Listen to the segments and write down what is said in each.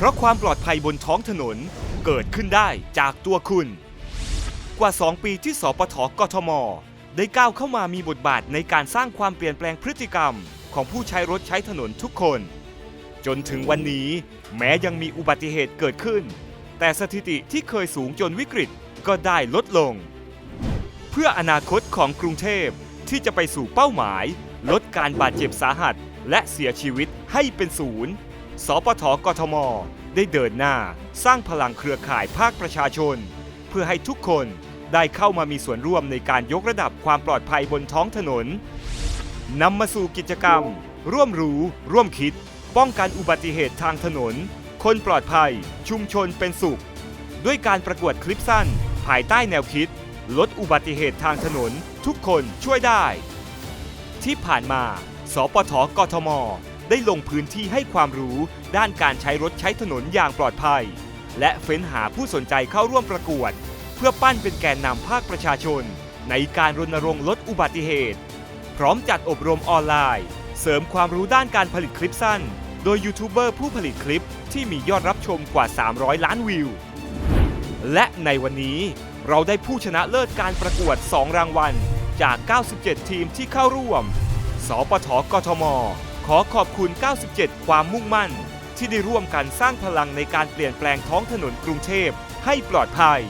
เพราะความปลอดภัยบนท้องถนนเกิดขึ้นได้จากตัวคุณ กว่า 2 ปีที่สปทกทม ได้ก้าวเข้ามามีบทบาทในการสร้างความเปลี่ยนแปลงพฤติกรรม ของผู้ใช้รถใช้ถนนทุกคน จนถึงวันนี้ แม้ยังมีอุบัติเหตุเกิดขึ้น แต่สถิติที่เคยสูงจนวิกฤตก็ได้ลดลง เพื่ออนาคตของกรุงเทพที่จะไปสู่เป้าหมาย ลดการบาดเจ็บสาหัสและเสียชีวิตให้เป็นศูนย์ สปทกทม ได้เดินหน้าสร้างพลังเครือข่ายภาคประชาชน เพื่อให้ทุกคนได้เข้ามามีส่วนร่วมในการยกระดับความปลอดภัยบนท้องถนนนำมาสู่กิจกรรม ร่วมรู้ ร่วมคิด ป้องกันอุบัติเหตุทางถนน คนปลอดภัย ชุมชนเป็นสุข ด้วยการประกวดคลิปสั้น ภายใต้แนวคิด ลดอุบัติเหตุทางถนน ทุกคนช่วยได้ ที่ผ่านมา สปทกทม ได้ลงพื้นที่ให้ความรู้ด้านการใช้รถใช้ถนนอย่างปลอดภัย และเฟ้นหาผู้สนใจเข้าร่วมประกวด เพื่อปั้นเป็นแกนนำภาคประชาชน ในการรณรงค์ลดอุบัติเหตุ พร้อมจัดอบรมออนไลน์ เสริมความรู้ด้านการผลิตคลิปสั้น โดยยูทูบเบอร์ผู้ผลิตคลิปที่มียอดรับชมกว่า 300 ล้านวิว และในวันนี้เราได้ผู้ชนะเลิศการประกวด 2 รางวัล จาก 97 ทีมที่เข้าร่วม สปทกทม อขอบคุณ 97 ความมุ่งมั่น ที่ได้ร่วมกันสร้างพลังในการเปลี่ยนแปลงท้องถนนกรุงเทพให้ปลอดภัย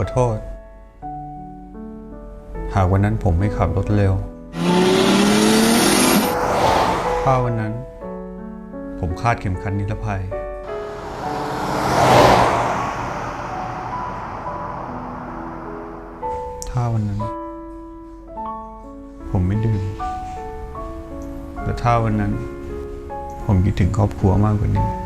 ขอโทษ หากวันนั้นผมไม่ขับรถเร็ว ถ้าวันนั้น ผมคาดเข็มขัดนิรภัย ถ้าวันนั้น ผมไม่ดื่มและถ้าวันนั้น ผมคิดถึงครอบครัวมากกว่านี้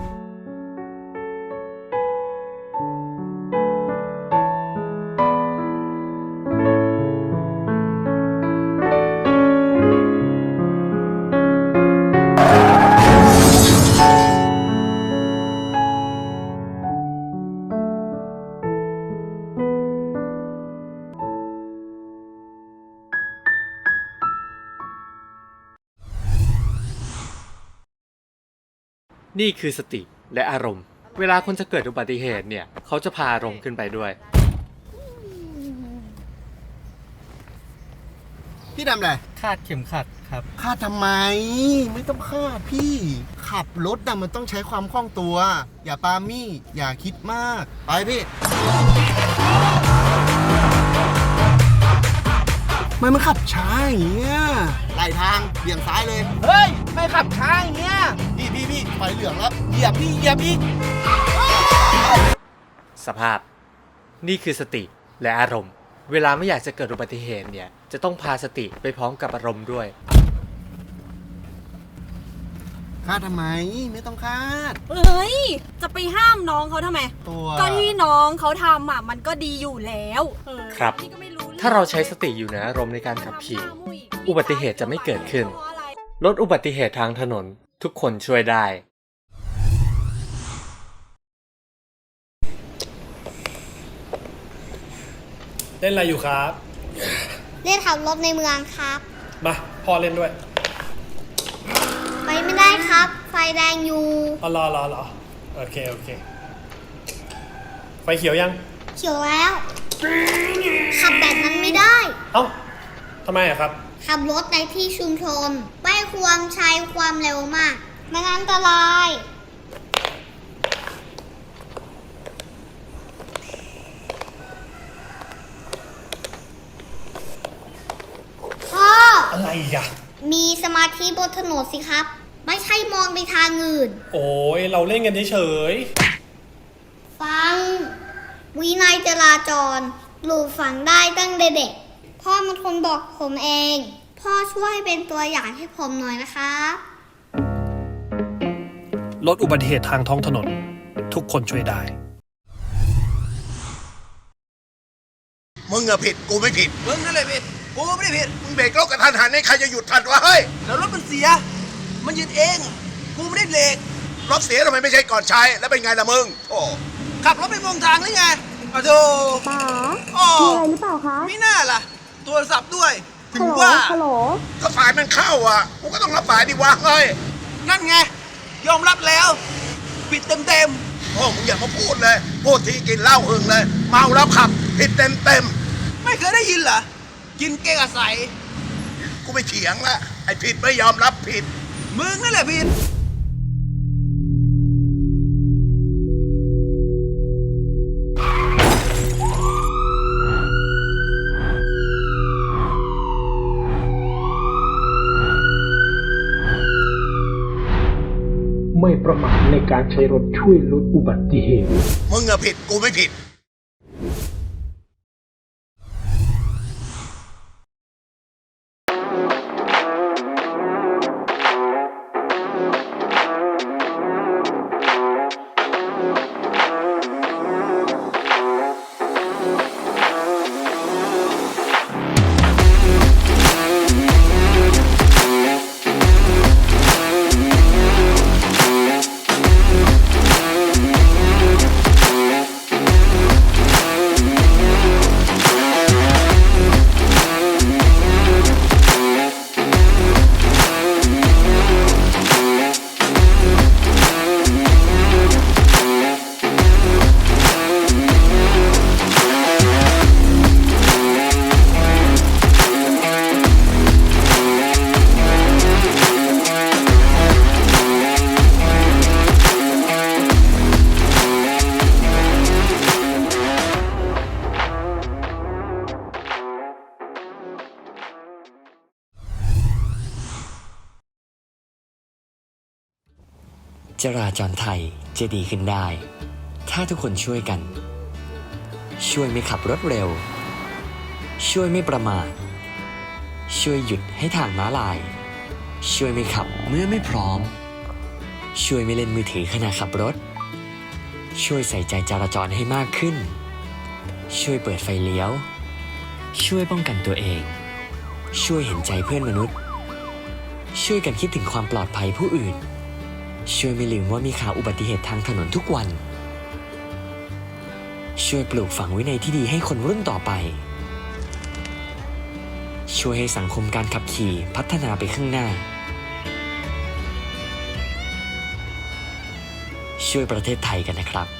นี่คือสติและอารมณ์ เวลาคนจะเกิดอุบัติเหตุเนี่ย เขาจะพาอารมณ์ขึ้นไปด้วย พี่ทำอะไรคาดเข็มขัดครับ คาดทำไม ไม่ต้องคาดพี่ ขับรถน่ะมันต้องใช้ความคล่องตัว อย่าปามี่ อย่าคิดมาก ไปพี่ มันมันขับช้าอย่างเงี้ยไหลทางเบี่ยงซ้ายเลย เฮ้ย ไม่ขับช้าอย่างเงี้ยพี่พี่พี่ไฟเหลืองแล้วเหยียบพี่เหยียบอีกสภาพ นี่คือสติและอารมณ์ เวลาไม่อยากจะเกิดอุบัติเหตุเนี่ย จะต้องพาสติไปพร้อมกับอารมณ์ด้วยคาดทำไม ไม่ต้องคาด เอ้ย จะไปห้ามน้องเขาทำไม ตัวก็ที่น้องเขาทำอะมันก็ดีอยู่แล้วเออครับพี่ก็ไม่รู้ถ้าเราใช้สติอยู่เหนืออารมณ์ในการขับขี่ อุบัติเหตุจะไม่เกิดขึ้น ลดอุบัติเหตุทางถนนทุกคนช่วยได้ เล่นอะไรอยู่ครับ เล่นขับรถในเมืองครับ มาพ่อเล่นด้วย ไปไม่ได้ครับ ไฟแดงอยู่ อ๋อรอรอรอโอเค โอเค ไฟเขียวยัง เขียวแล้ว ขับแบบนั้นไม่ได้ เอ้าทำไมอะครับ ขับรถในที่ชุมชน ไม่ควรใช้ความเร็วมาก มันอันตราย พ่อ อะไรอีกอะมีสมาธิบนถนนสิครับ ไม่ใช่มองไปทางอื่น โอ้ยเราเล่นกันเฉยฟัง วินัยจราจรปลูกฝังได้ตั้งแต่เด็ก พ่อมันคนบอกผมเอง พ่อช่วยเป็นตัวอย่างให้ผมหน่อยนะครับๆลดอุบัติเหตุทางท้องถนน ทุกคนช่วยได้ มึงอะผิดกูไม่ผิด มึงนั่นแหละผิดกูไม่ได้ผิดมึงเบรกรถกระทันหันนี่ใครจะหยุดทันวะเฮ้ยแล้วรถมันเสีย มันยืนเอง กูไม่ได้เบรกรถเสียทำไมไม่ใช่ก่อนใช้ แล้วเป็นไงล่ะมึงโอ้ขับรถไปมองทางหรือไงอะโธ่ป๋ามีอะไรหรือเปล่าคะไม่น่าล่ะโทรศัพท์ด้วยถึงว่าถ้าสายมันเข้าอะ กูก็ต้องรับสายดิวะเฮ้ยนั่นไง ยอมรับแล้วผิดเต็มเต็มโอ้มึงอย่ามาพูดเลย พูดทีกินเหล้าหึงเลย เมาแล้วขับ ผิดเต็มเต็มๆไม่เคยได้ยินเหรอ กินเกงอาศัยๆกูไม่เถียงละไอ้ผิดไม่ยอมรับผิด มึงนั่นแหละผิดไม่ประมาทในการใช้รถช่วยลดอุบัติเหตุ มึงอะผิดกูไม่ผิด จราจรไทยจะดีขึ้นได้ ถ้าทุกคนช่วยกัน ช่วยไม่ขับรถเร็ว ช่วยไม่ประมาท ช่วยหยุดให้ทางม้าลาย ช่วยไม่ขับเมื่อไม่พร้อม ช่วยไม่เล่นมือถือขณะขับรถ ช่วยใส่ใจจราจรให้มากขึ้น ช่วยเปิดไฟเลี้ยว ช่วยป้องกันตัวเอง ช่วยเห็นใจเพื่อนมนุษย์ ช่วยกันคิดถึงความปลอดภัยผู้อื่น ช่วยไม่ลืมว่ามีข่าวอุบัติเหตุทางถนนทุกวัน ช่วยปลูกฝังวินัยที่ดีให้คนรุ่นต่อไป ช่วยให้สังคมการขับขี่พัฒนาไปข้างหน้า ช่วยประเทศไทยกันนะครับ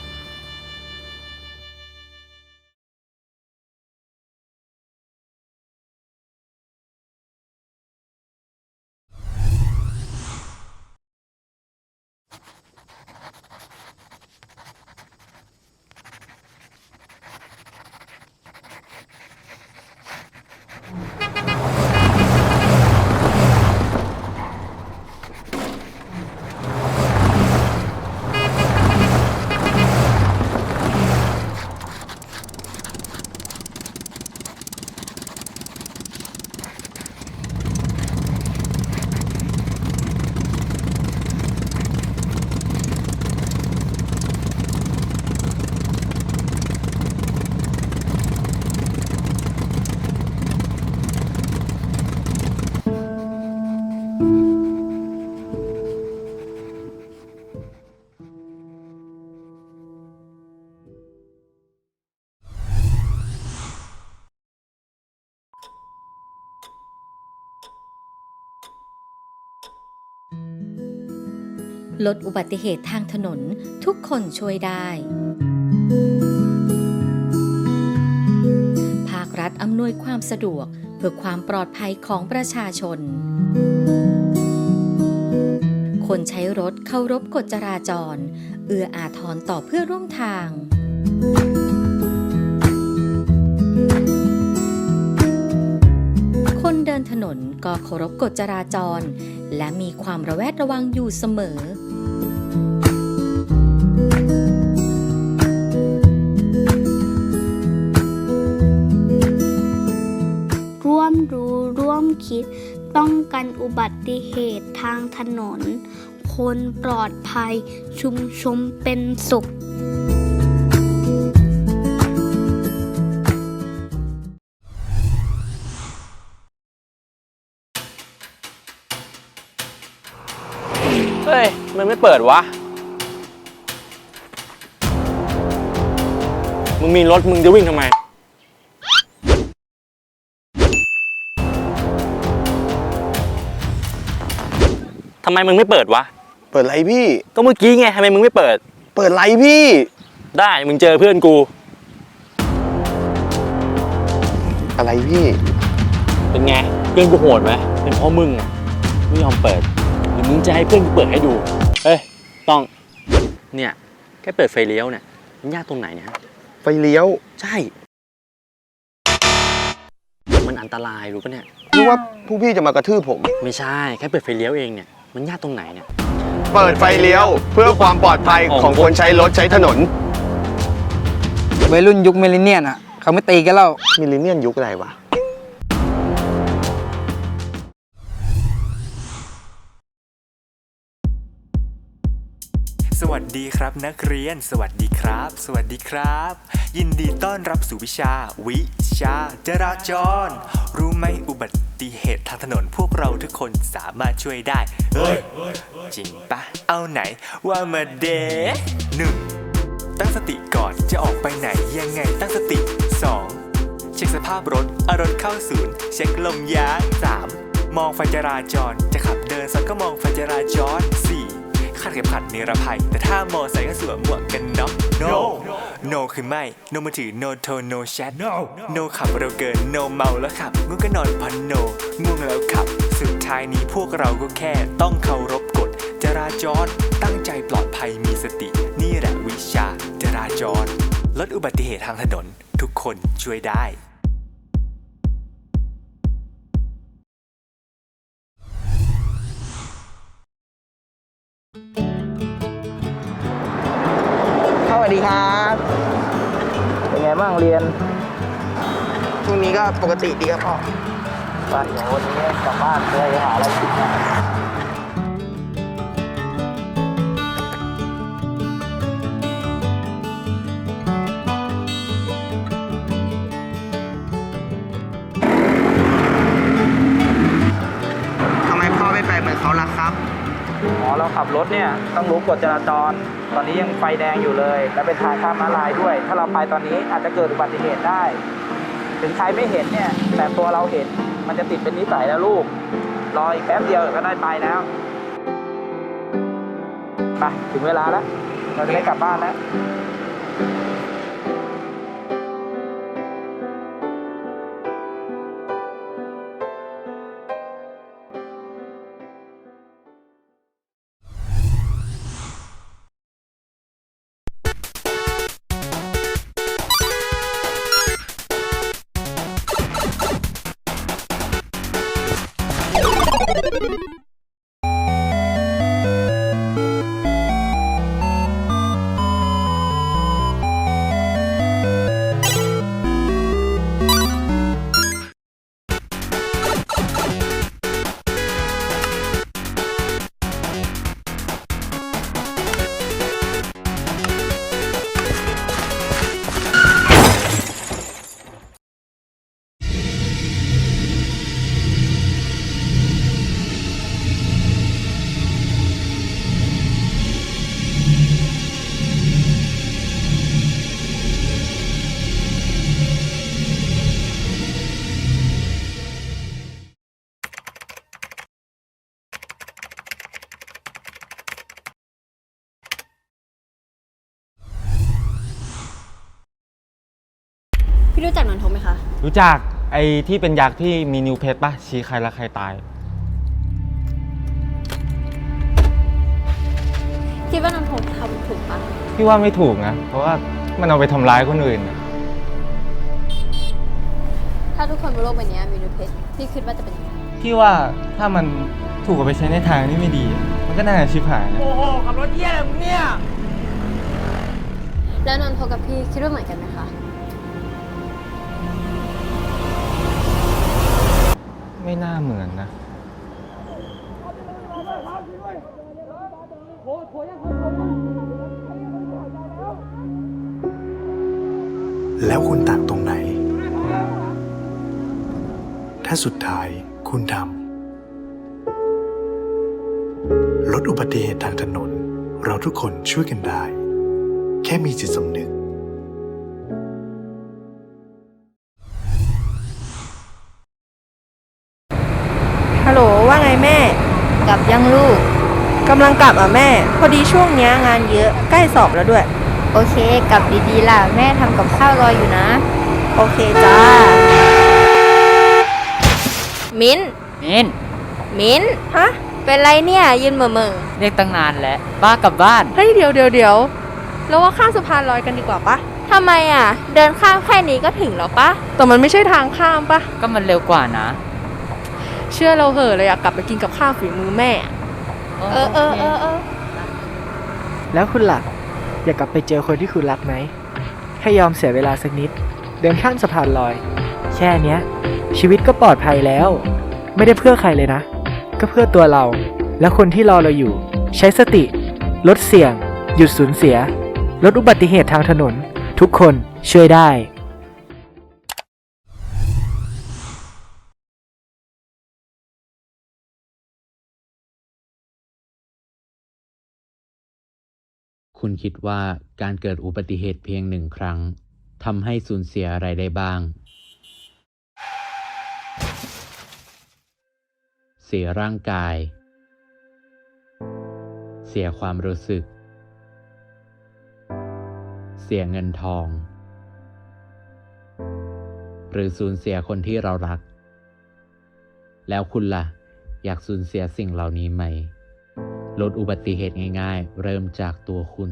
ลดอุบัติเหตุทางถนนทุกคนช่วยได้ ภาครัฐอำนวยความสะดวกเพื่อความปลอดภัยของประชาชน คนใช้รถเคารพกฎจราจร เอื้ออาทรต่อเพื่อร่วมทางคนเดินถนนก็เคารพกฎจราจร และมีความระแวดระวังอยู่เสมอ คิด ป้องกันอุบัติเหตุทางถนน คนปลอดภัย ชุมชมเป็นสุขเฮ้ย มันไม่เปิดวะ มึงมีรถมึงจะวิ่งทำไมำไมมึงไม่เปิดวะ เปิดไรพี่ ก็เมื่อกี้ไงทำไมมึงไม่เปิด เปิดไรพี่ ได้มึงเจอเพื่อนกู อะไรพี่ เป็นไงเพื่อนกูโหดไหมเป็นเพราะมึงอะไม่ยอมเปิดหรือมึงจะให้เพื่อนกูเปิดให้ดูเฮ้ยต้องเนี่ยแค่เปิดไฟเลี้ยวเนี่ยมันยากตรงไหนเนี่ยฮะไฟเลี้ยวใช่ มันอันตรายรู้ปะเนี่ยนึกว่าผู้พี่จะมากระทืบผม ไม่ใช่แค่เปิดไฟเลี้ยวเองเนี่ย มันยากตรงไหนเนี่ย เปิดไฟเลี้ยวเพื่อความปลอดภัยของคนใช้รถใช้ถนน วัยรุ่นยุคมิลเลนเนียนอะ เขาไม่ตีกันแล้วมิลเลนเนียนยุคอะไรวะ ดีครับนักเรียน สวัสดีครับ สวัสดีครับ ยินดีต้อนรับสู่วิชา วิชาจราจร รู้ไหมอุบัติเหตุทางถนนพวกเราทุกคนสามารถช่วยได้เฮ้ยจริงปะเอาไหน ว่ามาเดหนึ่งตั้งสติก่อนจะออกไปไหนยังไงตั้งสติ 2. เช็คสภาพรถเอารถเข้าศูนย์ เช็คลมยาง 3. มองไฟจราจร จะขับเดินซ้อนก็มองไฟจราจร 4. คาดเข็มขัดนิรภัย แต่ถ้ามอใส่ก็สวมหมวกกันน็อก no no คือไม่ no มือถือ no โทร no chat no no ขับเร็วเกิน no เมาแล้วขับง่วงก็นอนพัน no ง่วงแล้วขับ สุดท้ายนี้พวกเราก็แค่ต้องเคารพกฎจราจร ตั้งใจปลอดภัยมีสติ นี่แหละวิชาจราจร ลดอุบัติเหตุทางถนน ทุกคนช่วยได้ สวัสดีครับ เป็นไงบ้างเรียนช่วงนี้ก็ปกติดีครับพ่อบ้านเดี๋ยววันนี้กลับบ้านเลยหาอะไรกิน รถเนี่ยต้องรู้กฎจราจร ตอนนี้ยังไฟแดงอยู่เลย และเป็นทางข้ามม้าลายด้วย ถ้าเราไปตอนนี้อาจจะเกิดอุบัติเหตุได้ ถึงใครไม่เห็นเนี่ยแต่ตัวเราเห็นมันจะติดเป็นนิสัยแล้วลูก รออีกแป๊บเดียวเดี๋ยวก็ได้ไปแล้วไปถึงเวลาแล้ว เราจะได้กลับบ้านแล้ว พี่รู้จักนนทงไหมคะ รู้จักไอ้ที่เป็นยักษ์ที่มีนิวเพชรปะชี้ใครแล้วใครตาย คิดว่านนทงทำถูกปะพี่ว่าไม่ถูกนะ เพราะว่ามันเอาไปทำร้ายคนอื่นอะถ้าทุกคนบนโลกใบนี้มีนูเพชรพี่คิดว่าจะเป็นยังไงพี่ว่าถ้ามันถูกเอาไปใช้ในทางที่ไม่ดีอะมันก็น่าจะชิบหายนะ โอ้โหขับรถเยี่ยอะไรมึงเนี่ย แล้วนนทงกับพี่คิดว่าเหมือนกันไหมคะ ไม่น่าเหมือนนะแล้วคุณต่างตรงไหน ถ้าสุดท้ายคุณทำลดอุบัติเหตุทางถนน เราทุกคนช่วยกันได้ แค่มีจิตสำนึก ฮัลโหลว่าไงแม่ กลับยังลูก กำลังกลับอะแม่ พอดีช่วงเนี้ยงานเยอะใกล้สอบแล้วด้วย โอเค กลับดีๆล่ะ แม่ทำกับข้าวรออยู่นะ โอเคจ้า มิ้น มินมิ้น ฮะ เป็นไรเนี่ยยืนเหม่อเมอเรียกตั้งนานแล้วบ้ากลับบ้าน เฮ้ยเดี๋ยวเดี๋ยวเดี๋ยวเราว่าข้ามสะพานลอยกันดีกว่าปะ ทำไมอะ เดินข้ามแค่นี้ก็ถึงแล้วปะ แต่มันไม่ใช่ทางข้ามปะ ก็มันเร็วกว่านะ เชื่อเราเหอะเราอยากกลับไปกินกับข้าวฝีมือแม่ เออเออเออเออแล้วคุณล่ะอยากกลับไปเจอคนที่คุณรักไหมให้ยอมเสียเวลาสักนิด เดินข้ามสะพานลอย แค่เนี้ย ชีวิตก็ปลอดภัยแล้ว ไม่ได้เพื่อใครเลยนะ ก็เพื่อตัวเรา และคนที่รอเราอยู่ ใช้สติ ลดเสี่ยง หยุดสูญเสีย ลดอุบัติเหตุทางถนน ทุกคนช่วยได้ คุณคิดว่าการเกิดอุบัติเหตุเพียงหนึ่งครั้งทำให้สูญเสียอะไรได้บ้าง เสียร่างกาย เสียความรู้สึก เสียเงินทอง หรือสูญเสียคนที่เรารัก แล้วคุณล่ะ อยากสูญเสียสิ่งเหล่านี้ไหม ลดอุบัติเหตุง่ายๆ เริ่มจากตัวคุณ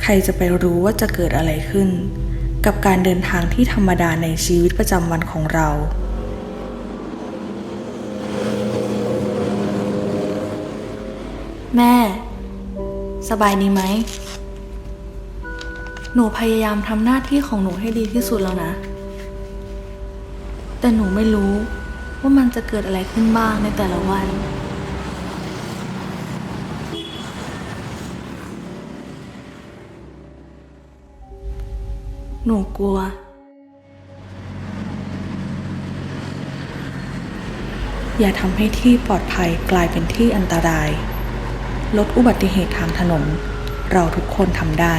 ใครจะไปรู้ว่าจะเกิดอะไรขึ้น กับการเดินทางที่ธรรมดาในชีวิตประจำวันของเรา แม่ สบายดีไหม หนูพยายามทำหน้าที่ของหนูให้ดีที่สุดแล้วนะ แต่หนูไม่รู้ว่ามันจะเกิดอะไรขึ้นบ้างในแต่ละวัน หนูกลัว อย่าทำให้ที่ปลอดภัยกลายเป็นที่อันตราย ลดอุบัติเหตุทางถนน เราทุกคนทำได้